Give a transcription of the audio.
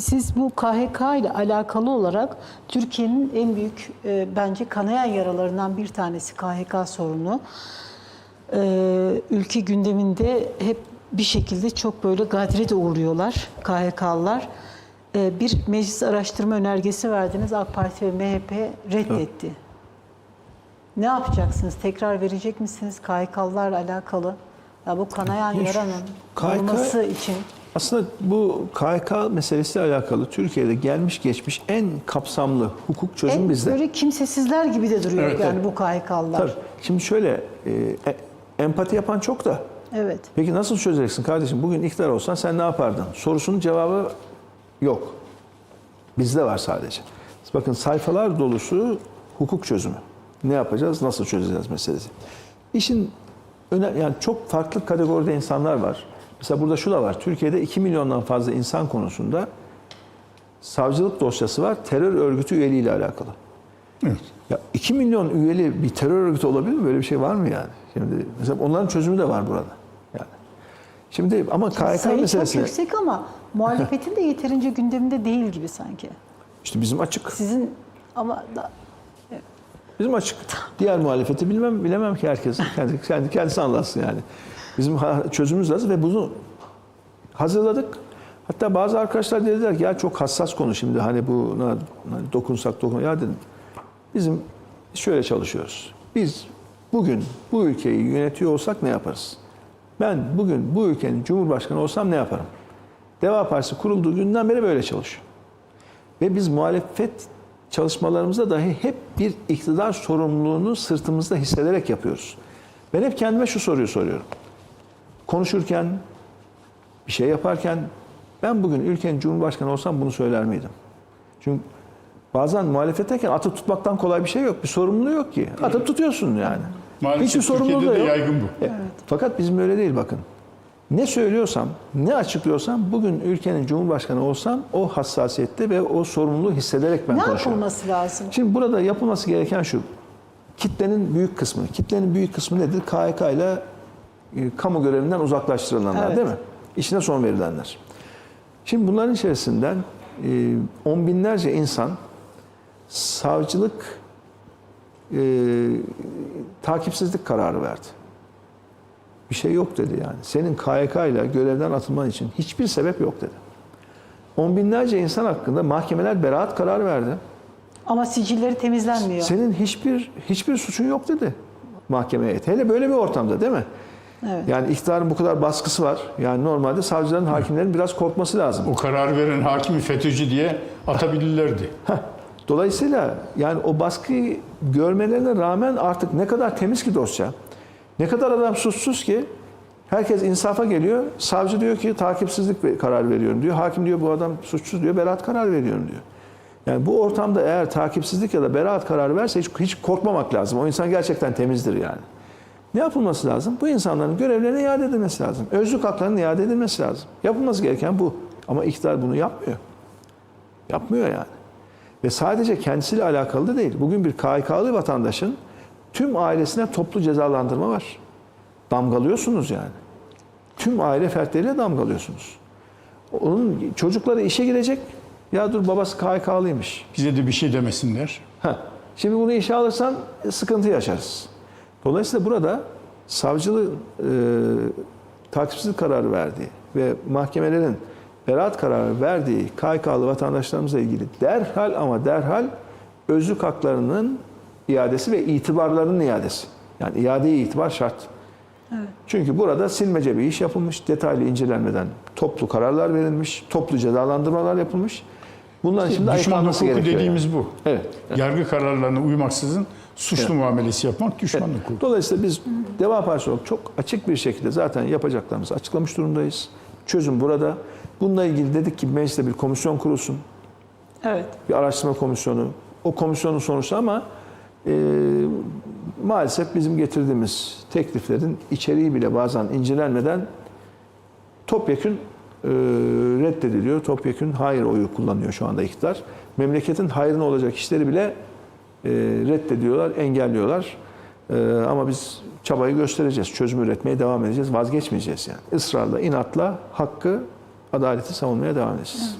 siz bu KHK ile alakalı olarak Türkiye'nin en büyük e, bence kanayan yaralarından bir tanesi KHK sorunu. E, ülke gündeminde hep bir şekilde çok böyle gadre de uğruyorlar KHK'lılar. E, bir meclis araştırma önergesi verdiniz AK Parti ve MHP reddetti. Ne yapacaksınız? Tekrar verecek misiniz KHK'lılarla alakalı? Ya bu kanayan yaranın KHK olması için Aslında bu KHK meselesiyle alakalı Türkiye'de gelmiş geçmiş en kapsamlı hukuk çözüm en bizde. böyle kimsesizler gibi de duruyor Evet, yani evet. bu KHK'lılar. Tabii. Şimdi şöyle e, e, empati yapan çok da. Evet. Peki nasıl çözeceksin kardeşim? Bugün iktidar olsan sen ne yapardın? Sorusunun cevabı yok. Bizde var sadece. Bakın sayfalar dolusu hukuk çözümü. Ne yapacağız, nasıl çözeceğiz meselesi. İşin öne, yani çok farklı kategoride insanlar var. Mesela burada şu da var. Türkiye'de 2 milyondan fazla insan konusunda savcılık dosyası var terör örgütü üyeliğiyle alakalı. Evet. Ya 2 milyon üyeli bir terör örgütü olabilir mi? Böyle bir şey var mı yani? Şimdi mesela onların çözümü de var burada. Yani. Şimdi ama KHK Sayı çok meselesi yüksek ama muhalefetin de yeterince gündeminde değil gibi sanki. işte bizim açık. Sizin ama da, Bizim açık. Diğer muhalefeti bilmem bilemem ki herkes kendi kendi kendisi anlatsın yani. Bizim çözümümüz lazım ve bunu hazırladık. Hatta bazı arkadaşlar dediler ki ya çok hassas konu şimdi hani buna hani dokunsak dokun ya dedim. Bizim şöyle çalışıyoruz. Biz bugün bu ülkeyi yönetiyor olsak ne yaparız? Ben bugün bu ülkenin cumhurbaşkanı olsam ne yaparım? Deva Partisi kurulduğu günden beri böyle çalışıyor. Ve biz muhalefet çalışmalarımızda dahi hep bir iktidar sorumluluğunu sırtımızda hissederek yapıyoruz. Ben hep kendime şu soruyu soruyorum. Konuşurken, bir şey yaparken ben bugün ülkenin cumhurbaşkanı olsam bunu söyler miydim? Çünkü bazen muhalefetteyken atıp tutmaktan kolay bir şey yok. Bir sorumluluğu yok ki. Atıp tutuyorsun yani. Maalesef Hiçbir sorumluluğu da yok. yaygın bu. E, Fakat bizim öyle değil bakın. Ne söylüyorsam, ne açıklıyorsam bugün ülkenin cumhurbaşkanı olsam o hassasiyette ve o sorumluluğu hissederek ben ne konuşuyorum. yapılması lazım? Şimdi burada yapılması gereken şu. Kitlenin büyük kısmı, kitlenin büyük kısmı nedir? KHK ile e, kamu görevinden uzaklaştırılanlar Evet. değil mi? İşine son verilenler. Şimdi bunların içerisinden e, on binlerce insan savcılık e, takipsizlik kararı verdi. Bir şey yok dedi yani. Senin KHK ile görevden atılman için hiçbir sebep yok dedi. On binlerce insan hakkında mahkemeler beraat kararı verdi. Ama sicilleri temizlenmiyor. Senin hiçbir hiçbir suçun yok dedi mahkemeye. Hele böyle bir ortamda değil mi? Evet. Yani iktidarın bu kadar baskısı var. Yani normalde savcıların, hakimlerin biraz korkması lazım. O karar veren hakimi FETÖ'cü diye atabilirlerdi. Heh. Dolayısıyla yani o baskıyı görmelerine rağmen artık ne kadar temiz ki dosya. Ne kadar adam suçsuz ki herkes insafa geliyor. Savcı diyor ki takipsizlik karar veriyorum diyor. Hakim diyor bu adam suçsuz diyor. Beraat karar veriyorum diyor. Yani bu ortamda eğer takipsizlik ya da beraat kararı verse hiç, hiç korkmamak lazım. O insan gerçekten temizdir yani. Ne yapılması lazım? Bu insanların görevlerine iade edilmesi lazım. Özlük haklarının iade edilmesi lazım. Yapılması gereken bu. Ama iktidar bunu yapmıyor. Yapmıyor yani. Ve sadece kendisiyle alakalı da değil. Bugün bir KHK'lı vatandaşın tüm ailesine toplu cezalandırma var. Damgalıyorsunuz yani. Tüm aile fertleriyle damgalıyorsunuz. Onun çocukları işe girecek. Ya dur babası KHK'lıymış. Bize de bir şey demesinler. Heh. Şimdi bunu işe alırsan sıkıntı yaşarız. Dolayısıyla burada savcılığı e, takipsizlik kararı verdiği ve mahkemelerin beraat kararı verdiği KHK'lı vatandaşlarımızla ilgili derhal ama derhal özlük haklarının iadesi ve itibarlarının iadesi. Yani iadeye itibar şart. Çünkü burada silmece bir iş yapılmış, detaylı incelenmeden toplu kararlar verilmiş, toplu cezalandırmalar yapılmış. Bunların şimdi Düşman hukuku gerekiyor. dediğimiz yani. bu. Evet. Yargı kararlarına uymaksızın suçlu muamelesi yapmak düşman hukuku. Dolayısıyla biz Deva Partisi olarak çok açık bir şekilde zaten yapacaklarımızı açıklamış durumdayız. Çözüm burada. Bununla ilgili dedik ki mecliste bir komisyon kurulsun. Evet. Bir araştırma komisyonu. O komisyonun sonuçta ama e, maalesef bizim getirdiğimiz tekliflerin içeriği bile bazen incelenmeden topyekün reddediliyor. Topyekün hayır oyu kullanıyor şu anda iktidar. Memleketin hayrına olacak işleri bile e, reddediyorlar, engelliyorlar. E, ama biz çabayı göstereceğiz. Çözüm üretmeye devam edeceğiz. Vazgeçmeyeceğiz yani. Israrla, inatla hakkı, adaleti savunmaya devam edeceğiz.